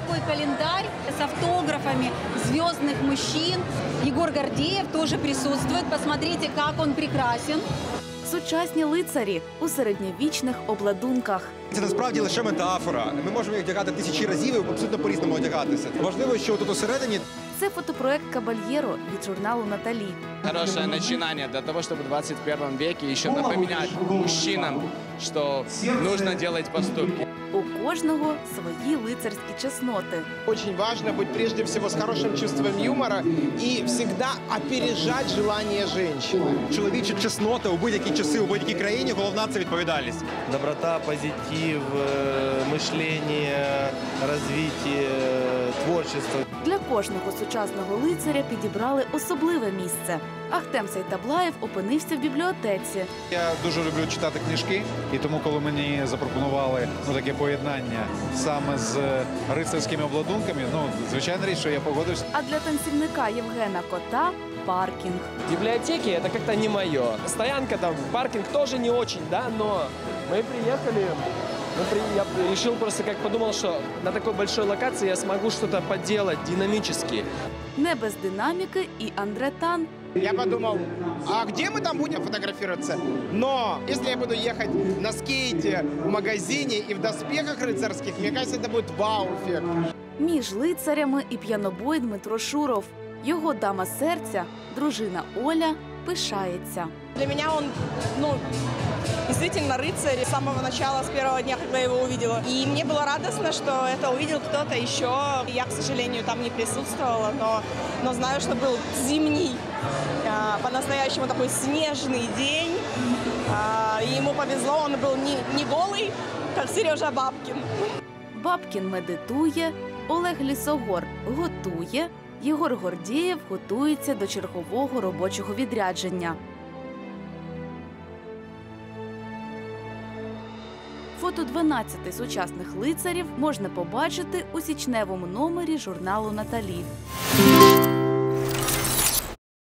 такой календарь с автографами звездных мужчин. Егор Гордеев тоже присутствует. Посмотрите, как он прекрасен. Сучасні лицарі у середньовічних обладунках. Це насправді лише метафора. Ми можемо їх одягати тисячі разів і абсолютно по-різному одягатися. Важливо, що тут усередині Це фотопроект Кабальєро від журналу Наталі. хорошее начинание для того, чтобы в 21 веке еще напоминать мужчинам, что нужно делать поступки. У кожного свої лицарські чесноти. Очень важно быть прежде всего с хорошим чувством юмора и всегда опережать желание женщины. чоловічі чесноти у будь-які часи, у будь-якій країні головна це відповідальність. доброта, позитив, э, мышление, развитие, э, творчество. Для кожного сучасного лицаря підібрали особливе місце. Ахтем Сейтаблаєв опинився в бібліотеці. Я дуже люблю читати книжки, і тому, коли мені запропонували ну, таке поєднання саме з рицарськими обладунками, ну звичайна річ, що я погодився. А для танцівника Євгена Кота паркінг. Библиотеки это как-то не мое. Стоянка там, паркинг тоже не очень, да, но мы приехали, мы при- я решил просто как подумал, что на такой большой локации я смогу что-то поделать динамически. Не без динаміки і Андре Тан. Я подумал, а где мы там будем фотографироваться? Но если я буду ехать на скейте в магазине и в доспехах рыцарских, мне кажется, это будет вау-эффект. Між лицарями і п'янобой Дмитро Шуров. Його дама серця, дружина Оля, пишається. Для меня он, ну, действительно рыцарь с самого начала, с первого дня, когда я его увидела. И мне было радостно, что это увидел кто-то еще. Я, к сожалению, там не присутствовала, но, но знаю, что был зимний, а, по-настоящему такой снежный день. А, И ему повезло, он был не, не голый, как Сережа Бабкин. Бабкін медитує, Олег Лісогор готує, Єгор Гордієв готується до чергового робочого відрядження. Фото 12 сучасних лицарів можна побачити у січневому номері журналу Наталі.